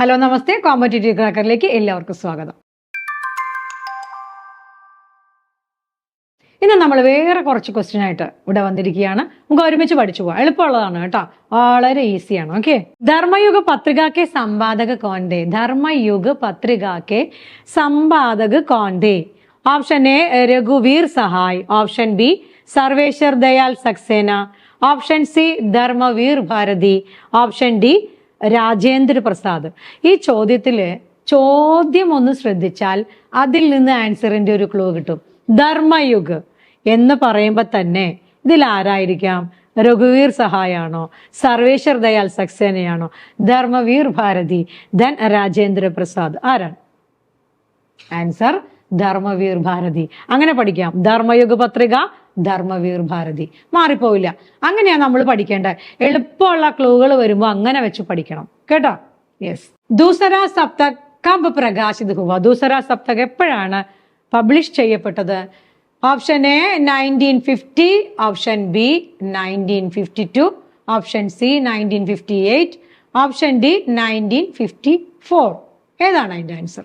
Hello നമസ്തേ. Competitive ക്രാക്കറിലേക്ക് എല്ലാവർക്കും സ്വാഗതം. ഇന്ന് നമ്മൾ വേറെ കുറച്ച് ക്വസ്റ്റ്യൻ ആയിട്ട് ഇവിടെ വന്നിരിക്കുകയാണ്. നമുക്ക് ഒരുമിച്ച് പഠിച്ചു പോവാം. എളുപ്പമുള്ളതാണ് കേട്ടോ. വളരെ ഈസിയാണ് ഓക്കെ ധർമ്മയുഗ പത്രികാക്കെ സമ്പാദക കോണ്ടേ. ധർമ്മയുഗ പത്രികാക്കെ സമ്പാദക കോണ്ടേ. Option A രഘുവീർ Sahay. Option B Sarveshwar Dayal Saxena. Option C Dharmavir Bharati. Option D Rajendra Prasad. ഈ ചോദ്യത്തിൽ ചോദ്യം ഒന്ന് ശ്രദ്ധിച്ചാൽ അതിൽ നിന്ന് ആൻസറിന്റെ ഒരു ക്ലൂ കിട്ടും. ധർമ്മയുഗ് എന്ന് പറയുമ്പോൾ തന്നെ ഇതിൽ ആരായിരിക്കാം? രഘുവീർ സഹായാണോ? സർവേശ്വർ ദയാൽ സക്സേനയാണോ? ധർമ്മവീർ ഭാരതി ധൻ രാജേന്ദ്ര പ്രസാദ്. ആരാണ്? ആൻസർ ധർമ്മവീർ ഭാരതി. അങ്ങനെ പഠിക്കാം. ധർമ്മയുഗ പത്രിക ധർമ്മവീർ ഭാരതി. മാറിപ്പോവില്ല. അങ്ങനെയാണ് നമ്മൾ പഠിക്കേണ്ടത്. എളുപ്പമുള്ള ക്ലൂകൾ വരുമ്പോൾ അങ്ങനെ വെച്ച് പഠിക്കണം. കേട്ടോ? യെസ് ദൂസര സപ്തക് കമ്പ് പ്രകാശിത് ഹുവ. ദൂസര സപ്തക് എപ്പോഴാണ് പബ്ലിഷ് ചെയ്യപ്പെട്ടത്? Option A nineteen fifty option B nineteen fifty two option C nineteen fifty eight option D nineteen fifty four ഏതാണ് അതിന്റെ answer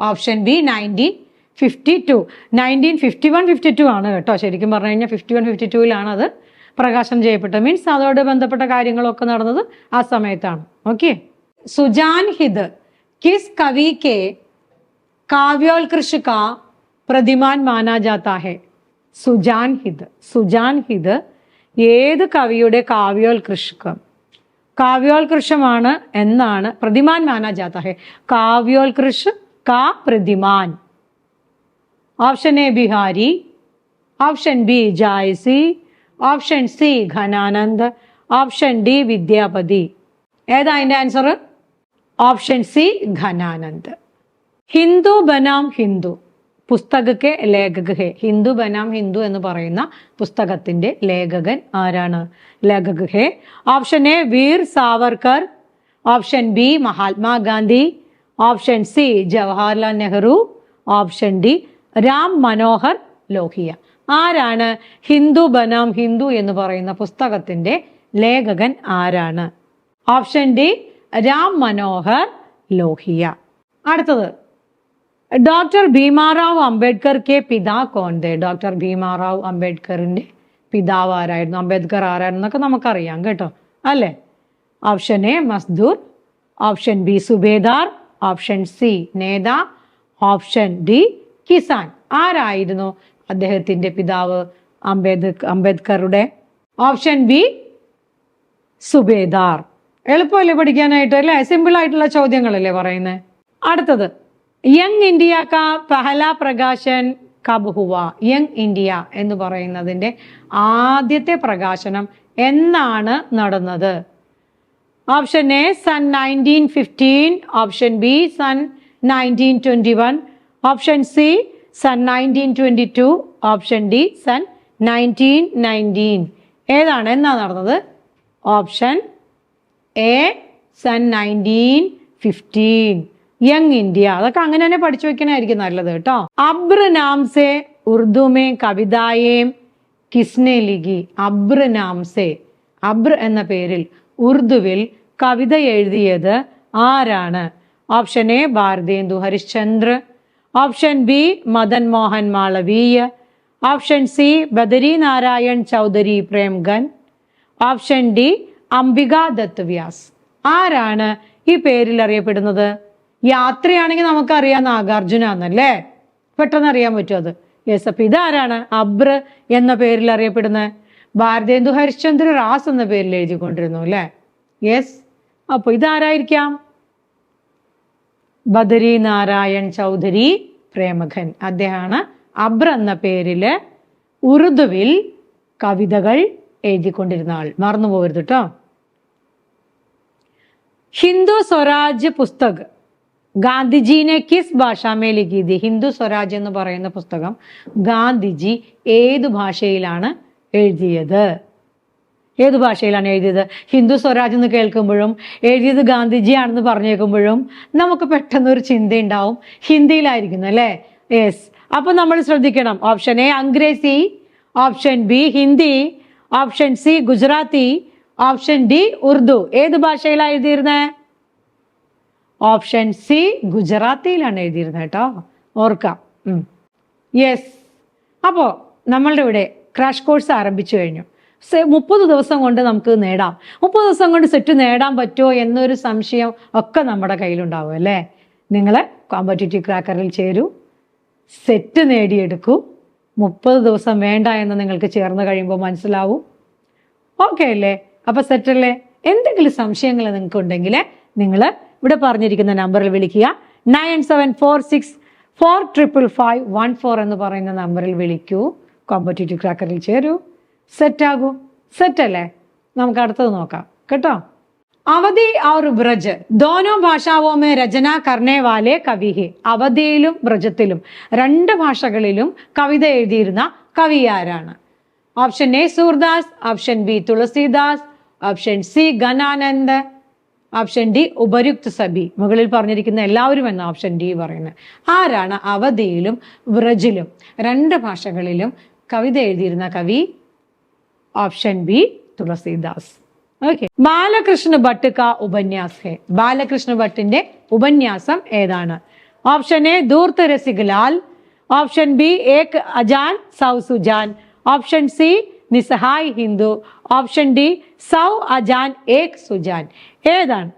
option B nineteen fifty two nineteen fifty one fifty two ആണ് കേട്ടോ. ശരിക്കും പറഞ്ഞു കഴിഞ്ഞാൽ fifty one fifty ടുവിലാണ് അത് പ്രകാശനം ചെയ്യപ്പെട്ടത്. മീൻസ് അതോട് ബന്ധപ്പെട്ട കാര്യങ്ങളൊക്കെ നടന്നത് ആ സമയത്താണ്. ഓക്കെ സുജാൻ ഹിദ് കിസ് കവി കെ കാവ്യോത്കൃഷ് കാ പ്രതിമാൻ മാനാജാത്ത ഹെ സുജാൻ ഹിദ് സുജാൻ ഹിദ് ഏത് കവിയുടെ കാവ്യോത്കൃഷ്ടം കാവ്യോത്കൃഷമാണ് എന്നാണ് പ്രതിമാൻ മാനാജാത്ത ഹെ കാവ്യോത്കൃഷ് കാ പ്രതിമാൻ. Option A Bihari option B Jayasi option C Ghananand option D Vidyapati. ഏതാ അതിന്റെ answer option C Ghananand. Hindu Banam Hindu പുസ്തകക്കെ ലേഖക ഹെ ഹിന്ദു ബനാം ഹിന്ദു എന്ന് പറയുന്ന പുസ്തകത്തിന്റെ ലേഖകൻ ആരാണ്? ലേഖക ഹെ option A Veer Savarkar option B Mahatma Gandhi option C Jawaharlal Nehru option D Ram Manohar Lohia. ആരാണ് ഹിന്ദു ബനാം ഹിന്ദു എന്ന് പറയുന്ന പുസ്തകത്തിന്റെ ലേഖകൻ ആരാണ്? Option D Ram Manohar Lohia. അടുത്തത് ഡോക്ടർ ഭീമാറാവ് അംബേദ്കർ കെ പിതാ കോണ്ടെ ഡോക്ടർ ഭീമാറാവ് അംബേദ്കറിന്റെ പിതാവ് ആരായിരുന്നു? അംബേദ്കർ ആരായിരുന്നു എന്നൊക്കെ നമുക്കറിയാം കേട്ടോ അല്ലേ? ഓപ്ഷൻ എ മസ്ദൂർ. ഓപ്ഷൻ ബി സുബേദാർ. ഓപ്ഷൻ സി നേതാ. ഓപ്ഷൻ ഡി കിസാൻ ആരായിരുന്നു അദ്ദേഹത്തിന്റെ പിതാവ്? അംബേദ്കർ അംബേദ്കറുടെ ഓപ്ഷൻ ബി സുബേദാർ. എളുപ്പമല്ലേ പഠിക്കാനായിട്ട് അല്ലേ? സിമ്പിൾ ആയിട്ടുള്ള ചോദ്യങ്ങളല്ലേ പറയുന്നത് അടുത്തത് യങ് ഇന്ത്യ കാ പഹല പ്രകാശൻ കബ് ഹുവ? യങ് ഇന്ത്യ എന്ന് പറയുന്നതിന്റെ ആദ്യത്തെ പ്രകാശനം എന്നാണ് നടന്നത്. ഓപ്ഷൻ എ സൺ nineteen fifteen. Option B sun nineteen twenty one. Option C sun nineteen twenty two option D sun nineteen nineteen ഏതാണ്? എന്നാ നടന്നത്? ഓപ്ഷൻ എ സൺ നയന്റീൻ ഫിഫ്റ്റീൻ യങ് ഇന്ത്യ അതൊക്കെ അങ്ങനെ തന്നെ പഠിച്ചു വെക്കണായിരിക്കും നല്ലത് കേട്ടോ. അബ്ര നാംസെ ഉർദുമേ കവിതായേം കിസ്നെ ലിഗി അബ്ര നാംസെ അബ്ര എന്ന പേരിൽ ഉർദുവിൽ കവിത എഴുതിയത് ആരാണ്? Option A Bharatendu Harishchandra. Option B Madan Mohan Malaviya. Option C Badri Narayan Chaudhary Premghan. Option D Ambika Datt Vyas ആരാണ് ഈ പേരിൽ അറിയപ്പെടുന്നത്? യാത്രയാണെങ്കിൽ നമുക്കറിയാം നാഗാർജുന എന്നല്ലേ? പെട്ടെന്ന് അറിയാൻ പറ്റും അത്. യെസ് അപ്പൊ ഇതാരാണ് അബ്ര എന്ന പേരിൽ അറിയപ്പെടുന്ന ഭാരതേന്ദു ഹരിശ്ചന്ദ്ര റാസ് എന്ന പേരിൽ എഴുതിക്കൊണ്ടിരുന്നു അല്ലേ? യെസ് അപ്പൊ ഇതാരായിരിക്കാം? ബദരി നാരായൺ ചൗധരി പ്രേമഖൻ. അദ്ദേഹമാണ് അബ്ര എന്ന പേരിൽ ഉറുദുവിൽ കവിതകൾ എഴുതിക്കൊണ്ടിരുന്ന ആൾ. മറന്നു പോകരുത് കേട്ടോ ഹിന്ദു സ്വരാജ് പുസ്തക്. ഗാന്ധിജീനെ കിസ് ഭാഷാമേ ലിഖിതി ഹിന്ദു സ്വരാജ് എന്ന് പറയുന്ന പുസ്തകം ഗാന്ധിജി ഏത് ഭാഷയിലാണ് എഴുതിയത്? ഏത് ഭാഷയിലാണ് എഴുതിയത്? ഹിന്ദു സ്വരാജ് എന്ന് കേൾക്കുമ്പോഴും എഴുതിയത് ഗാന്ധിജിയാണെന്ന് പറഞ്ഞേക്കുമ്പോഴും നമുക്ക് പെട്ടെന്ന് ഒരു ചിന്ത ഉണ്ടാവും ഹിന്ദിയിലായിരിക്കുന്നു അല്ലേ? യെസ് അപ്പൊ നമ്മൾ ശ്രദ്ധിക്കണം. Option A Angrezi. Option B Hindi. Option C Gujarati. Option D Urdu. ഏത് ഭാഷയിലാണ് എഴുതിയിരുന്നത് ഓപ്ഷൻ സി ഗുജറാത്തിയിലാണ് എഴുതിയിരുന്നത് കേട്ടോ. ഓർക്കാം. യെസ് അപ്പോൾ നമ്മളുടെ ഇവിടെ ക്രാഷ് കോഴ്സ് ആരംഭിച്ചു കഴിഞ്ഞു. മുപ്പത് ദിവസം കൊണ്ട് നമുക്ക് നേടാം. മുപ്പത് ദിവസം കൊണ്ട് സെറ്റ് നേടാൻ പറ്റുമോ എന്നൊരു സംശയം ഒക്കെ നമ്മുടെ കയ്യിലുണ്ടാവും അല്ലേ? നിങ്ങൾ കോമ്പറ്റേറ്റീവ് ക്രാക്കറിൽ ചേരൂ. സെറ്റ് നേടിയെടുക്കൂ. മുപ്പത് ദിവസം വേണ്ട എന്ന് നിങ്ങൾക്ക് ചേർന്ന് കഴിയുമ്പോൾ മനസ്സിലാവും. ഓക്കെ അല്ലേ? അപ്പൊ സെറ്റല്ലേ എന്തെങ്കിലും സംശയങ്ങൾ നിങ്ങൾക്ക് ഉണ്ടെങ്കിൽ നിങ്ങൾ ഇവിടെ പറഞ്ഞിരിക്കുന്ന നമ്പറിൽ വിളിക്കുക. Nine seven four six four triple five one four എന്ന് പറയുന്ന നമ്പറിൽ വിളിക്കൂ. കോമ്പറ്റേറ്റീവ് ക്രാക്കറിൽ ചേരൂ. സെറ്റാകൂ. സെറ്റല്ലേ? നമുക്ക് അടുത്തത് നോക്കാം. കേട്ടോ? അവധി ഔർ ബ്രജ് ദോനോ ഭാഷാവോമേ രചന കർണേവാലെ കവിഹി. അവധിയിലും ബ്രജത്തിലും രണ്ട് ഭാഷകളിലും കവിത എഴുതിയിരുന്ന കവി ആരാണ്? Option A Surdas option B Tulsidas option C Ghananand option D ഉപരുക്ത് സബി മുകളിൽ പറഞ്ഞിരിക്കുന്ന എല്ലാവരും എന്ന ഓപ്ഷൻ ഡി പറയുന്നത് ആരാണ് അവധിയിലും ബ്രജിലും രണ്ട് ഭാഷകളിലും കവിത എഴുതിയിരുന്ന കവി option B Tulsidas. Okay. Balkrishna Bhatt കാ ഉപന്യാസ്. ഹെ ബാലകൃഷ്ണ ഭട്ടിന്റെ ഉപന്യാസം ഏതാണ്? ഓപ്ഷൻ എ ദൂർത്ത് രസികലാൽ ഓപ്ഷൻ ബി ഏക് അജാൻ സൗ സുജാൻ. Option C Nissahay Hindu. Option D സൗ അജാൻ ഏക് സുജാൻ. ഏതാണ്?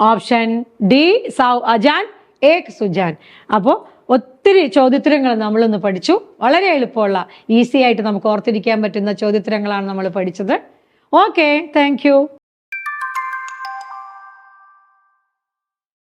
ഓപ്ഷൻ ഡി സൗ അജാൻ ഏക് സുജാൻ. അപ്പോൾ ഒത്തിരി ചോദ്യോത്തരങ്ങൾ നമ്മളൊന്ന് പഠിച്ചു. വളരെ എളുപ്പമുള്ള ഈസി ആയിട്ട് നമുക്ക് ഓർത്തിരിക്കാൻ പറ്റുന്ന ചോദ്യോത്തരങ്ങളാണ് നമ്മൾ പഠിച്ചത്. Okay thank